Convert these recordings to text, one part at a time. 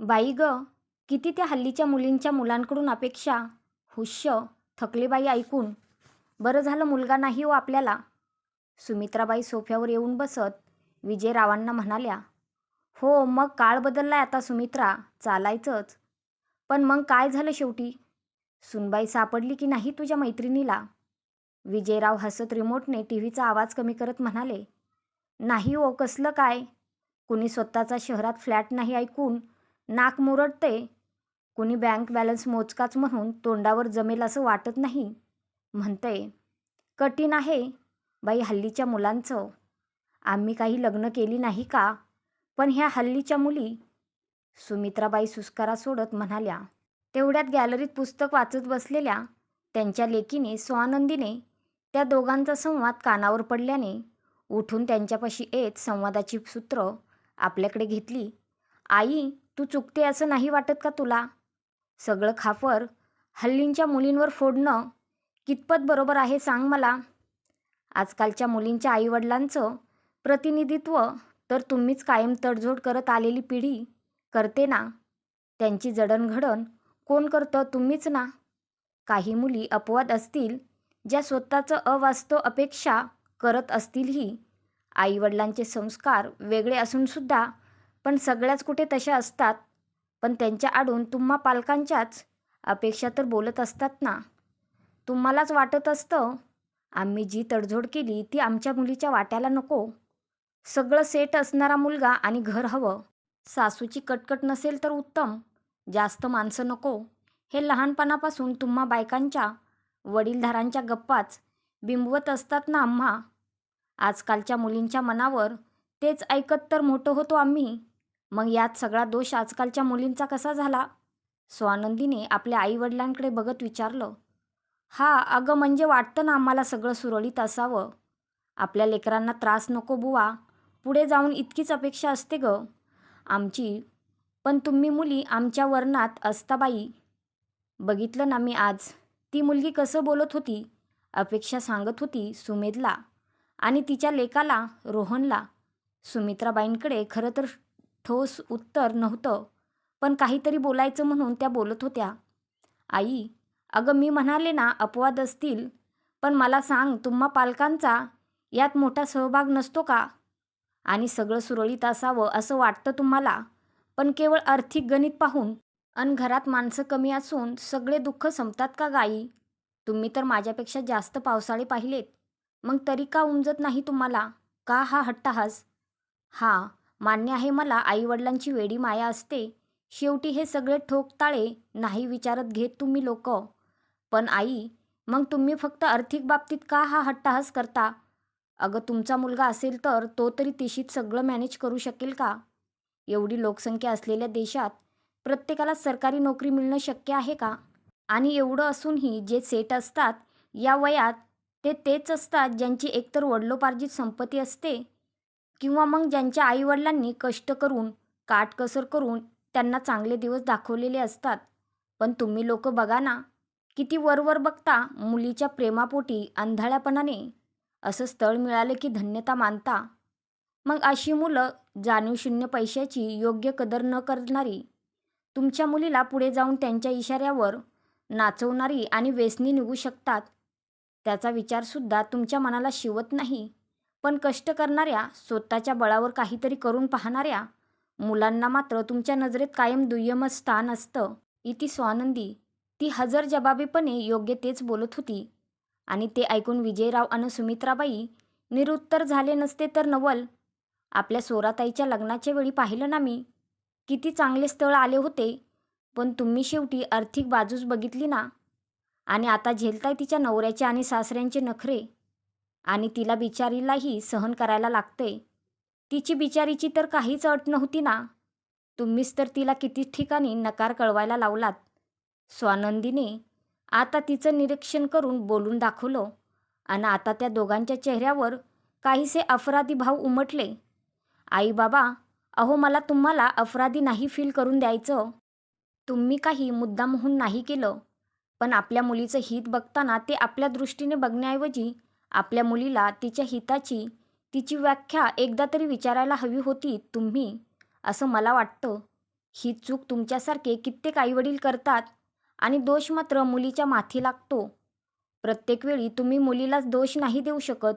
बाई ग किती त्या हल्लीच्या मुलींच्या मुलांकडून अपेक्षा हुश्य थकलेबाई ऐकून. बरं झालं मुलगा नाही हो आपल्याला. सुमित्राबाई सोफ्यावर येऊन बसत विजयरावांना म्हणाल्या हो मग काळ बदललाय आता सुमित्रा चालायचंच. पण मग काय झालं शेवटी? सुनबाई सापडली की नाही तुझ्या मैत्रिणीला? विजयराव हसत रिमोटने टी व्हीचा आवाज कमी करत म्हणाले नाही ओ कसलं काय? कुणी स्वतःचा शहरात फ्लॅट नाही ऐकून नाक मुरडते. कुणी बँक बॅलन्स मोजकाच म्हणून तोंडावर जमेल असं वाटत नाही. म्हणतंय कठीण आहे बाई हल्लीच्या मुलांचं. आम्ही काही लग्न केली नाही का? पण ह्या हल्लीच्या मुली. सुमित्राबाई सुस्कारा सोडत म्हणाल्या तेवढ्यात गॅलरीत पुस्तक वाचत बसलेल्या त्यांच्या लेकीने स्वानंदीने त्या दोघांचा संवाद कानावर पडल्याने उठून त्यांच्यापाशी येत संवादाची सूत्र आपल्याकडे घेतली. आई तू चुकते असं नाही वाटत का तुला? सगळं खाफर. हल्लींच्या मुलींवर फोडणं कितपत बरोबर आहे सांग मला. आजकालच्या मुलींच्या आईवडिलांचं प्रतिनिधित्व तर तुम्हीच कायम तडजोड करत आलेली पिढी करते ना? त्यांची जडणघडण कोण करतं तुम्हीच ना? काही मुली अपवाद असतील ज्या स्वतःचं अवास्तव अपेक्षा करत असतीलही. आईवडिलांचे संस्कार वेगळे असूनसुद्धा पण सगळ्याच कुठे तशा असतात. पण त्यांच्या आडून तुम्हा पालकांच्याच अपेक्षा तर बोलत असतात ना. तुम्हालाच वाटत असतं आम्ही जी तडजोड केली ती आमच्या मुलीच्या वाट्याला नको. सगळं सेट असणारा मुलगा आणि घर हवं. सासूची कटकट नसेल तर उत्तम. जास्त माणसं नको. हे लहानपणापासून तुम्हा बायकांच्या वडीलधारांच्या गप्पाच बिंबवत असतात ना आम्हा. आजकालच्या मुलींच्या मनावर तेच ऐकत तर मोठं होतो आम्ही. मग यात सगळा दोष आजकालच्या मुलींचा कसा झाला? स्वानंदीने आपल्या आईवडिलांकडे बघत विचारलं. हा अगं म्हणजे वाटतं ना आम्हाला सगळं सुरळीत असावं? आपल्या लेकरांना त्रास नको बुवा. पुढे जाऊन इतकीच अपेक्षा असते ग. आमची. पण तुम्ही मुली आमच्या वर्णात असता बाई बघितलं ना मी आज. ती मुलगी कसं बोलत होती? अपेक्षा सांगत होती सुमेधला. आणि तिच्या लेकाला रोहनला. सुमित्राबाईंकडे खरं तर ठोस उत्तर नव्हतं पण काहीतरी बोलायचं म्हणून त्या बोलत होत्या. आई अगं मी म्हणाले ना अपवाद असतील पण मला सांग तुम्हा पालकांचा यात मोठा सहभाग नसतो का? आणि सगळं सुरळीत असावं असं वाटतं तुम्हाला पण केवळ आर्थिक गणित पाहून अन घरात माणसं कमी असून सगळे दुःख संपतात का गाई तुम्ही तर माझ्यापेक्षा जास्त पावसाळे पाहिलेत मग तरी का उमजत नाही तुम्हाला? का हा हट्टहास? हा मान्य आहे मला आईवडिलांची वेडी माया असते. शेवटी हे सगळे ठोकताळे नाही विचारत घेत तुम्ही लोक. पण आई मग तुम्ही फक्त आर्थिक बाबतीत का हा हट्टाहास करता? अगं तुमचा मुलगा असेल तर तो तरी तिशीत सगळं मॅनेज करू शकेल का? एवढी लोकसंख्या असलेल्या देशात प्रत्येकाला सरकारी नोकरी मिळणं शक्य आहे का? आणि एवढं असूनही जे सेट असतात या वयात ते तेच असतात ज्यांची एकतर वडलोपार्जित संपत्ती असते किंवा मग ज्यांच्या आईवडिलांनी कष्ट करून काटकसर करून त्यांना चांगले दिवस दाखवलेले असतात. पण तुम्ही लोक बघा ना किती वरवर बघता मुलीच्या प्रेमापोटी अंधाळ्यापणाने. असं स्थळ मिळालं की धन्यता मानता. मग अशी मुलं जाणीवशून्य पैशाची योग्य कदर न करणारी तुमच्या मुलीला पुढे जाऊन त्यांच्या इशाऱ्यावर नाचवणारी आणि वेसनी निघू शकतात. त्याचा विचारसुद्धा तुमच्या मनाला शिवत नाही. पण कष्ट करणाऱ्या स्वतःच्या बळावर काहीतरी करून पाहणाऱ्या मुलांना मात्र तुमच्या नजरेत कायम दुय्यमच स्थान असतं इति स्वानंदी. ती हजर जबाबीपणे योग्य तेच बोलत होती. आणि ते ऐकून विजयराव आणि सुमित्राबाई निरुत्तर झाले नसते तर नवल. आपल्या सोराताईच्या लग्नाच्या वेळी पाहिलं ना मी. किती चांगले स्थळ आले होते. पण तुम्ही शेवटी आर्थिक बाजूच बघितली ना. आणि आता झेलताय तिच्या नवऱ्याचे आणि सासऱ्यांचे नखरे. आणि तिला बिचारीलाही सहन करायला लागते. तिची बिचारीची तर काहीच अट नव्हती ना. तुम्हीच तर तिला किती ठिकाणी नकार कळवायला लावलात. स्वानंदीने आता तिचं निरीक्षण करून बोलून दाखवलं आणि आता त्या दोघांच्या चेहऱ्यावर काहीसे अफराधी भाव उमटले. आई बाबा अहो मला तुम्हाला अफराधी नाही फील करून द्यायचं. तुम्ही काही मुद्दामहून नाही केलं. पण आपल्या मुलीचं हित बघताना ते आपल्या दृष्टीने बघण्याऐवजी आपल्या मुलीला तिच्या हिताची तिची व्याख्या एकदा तरी विचारायला हवी होती तुम्ही? असं मला वाटतं. ही चूक तुमच्यासारखे कित्येक आईवडील करतात आणि दोष मात्र मुलीच्या माथी लागतो. प्रत्येक वेळी तुम्ही मुलीलाच दोष नाही देऊ शकत.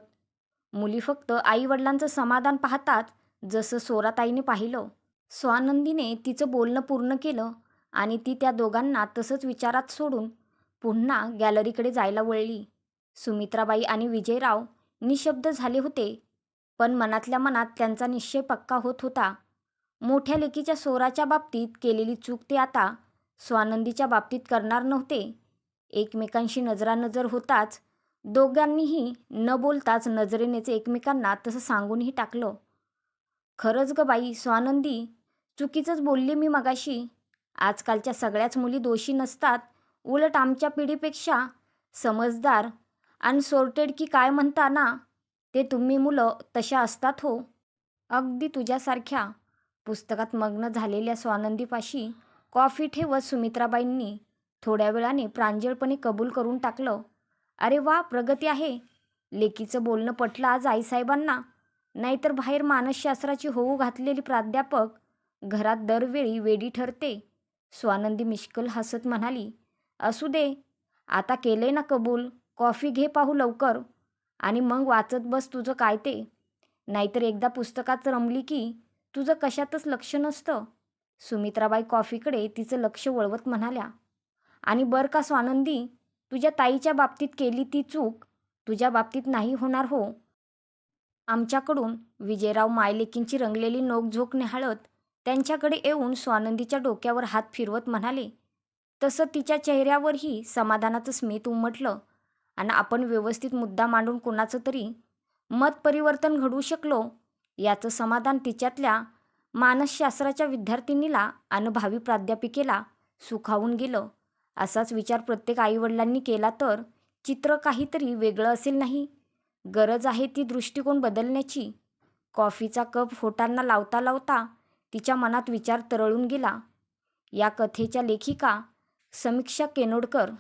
मुली फक्त आईवडिलांचं समाधान पाहतात जसं सोराताईने पाहिलं. स्वानंदीने तिचं बोलणं पूर्ण केलं आणि ती त्या दोघांना तसंच विचारात सोडून पुन्हा गॅलरीकडे जायला वळली. सुमित्राबाई आणि विजयराव निशब्द झाले होते. पण मनातल्या मनात त्यांचा निश्चय पक्का होत होता. मोठ्या लेकीच्या सोराच्या बाबतीत केलेली चूक ते आता स्वानंदीच्या बाबतीत करणार नव्हते. एकमेकांशी नजरानजर होताच दोघांनीही न बोलताच नजरेनेच एकमेकांना तसं सांगूनही टाकलं. खरंच ग बाई स्वानंदी चुकीचंच बोलली मी मगाशी. आजकालच्या सगळ्याच मुली दोषी नसतात. उलट आमच्या पिढीपेक्षा समजदार आणि सोर्टेड की काय म्हणता ना? ते तुम्ही मुलं तशा असतात हो. अगदी तुझ्यासारख्या. पुस्तकात मग्न झालेल्या स्वानंदीपाशी कॉफी ठेवत सुमित्राबाईंनी थोड्या वेळाने प्रांजळपणे कबूल करून टाकलं. अरे वा प्रगती आहे. लेकीचं बोलणं पटलं आज आईसाहेबांना. नाहीतर बाहेर मानसशास्त्राची होऊ घातलेली प्राध्यापक घरात दरवेळी वेडी ठरते. स्वानंदी मिश्कल हसत म्हणाली असू दे. आता केले ना कबूल. कॉफी घे पाहू लवकर आणि मग वाचत बस तुझं काय ते. नाहीतर एकदा पुस्तकात रमली की तुझं कशातच लक्ष नसतं. सुमित्राबाई कॉफीकडे तिचं लक्ष वळवत म्हणाल्या आणि बरं का स्वानंदी तुझ्या ताईच्या बाबतीत केली ती चूक तुझ्या बाबतीत नाही होणार हो. आमच्याकडून विजयराव मायलेकींची रंगलेली नोकझोक निहाळत त्यांच्याकडे येऊन स्वानंदीच्या डोक्यावर हात फिरवत म्हणाले तसं तिच्या चेहऱ्यावरही समाधानाचं स्मित उमटलं. आणि आपण व्यवस्थित मुद्दा मांडून कोणाचं तरी मत परिवर्तन घडवू शकलो याचं समाधान तिच्यातल्या मानसशास्त्राच्या विद्यार्थिनीला अनुभवी प्राध्यापिकेला सुखावून गेलं. असाच विचार प्रत्येक आईवडिलांनी केला तर चित्र काहीतरी वेगळं असेल नाही? गरज आहे ती दृष्टिकोन बदलण्याची. कॉफीचा कप होटांना लावता लावता तिच्या मनात विचार तरळून गेला. या कथेच्या लेखिका समीक्षा केनोडकर.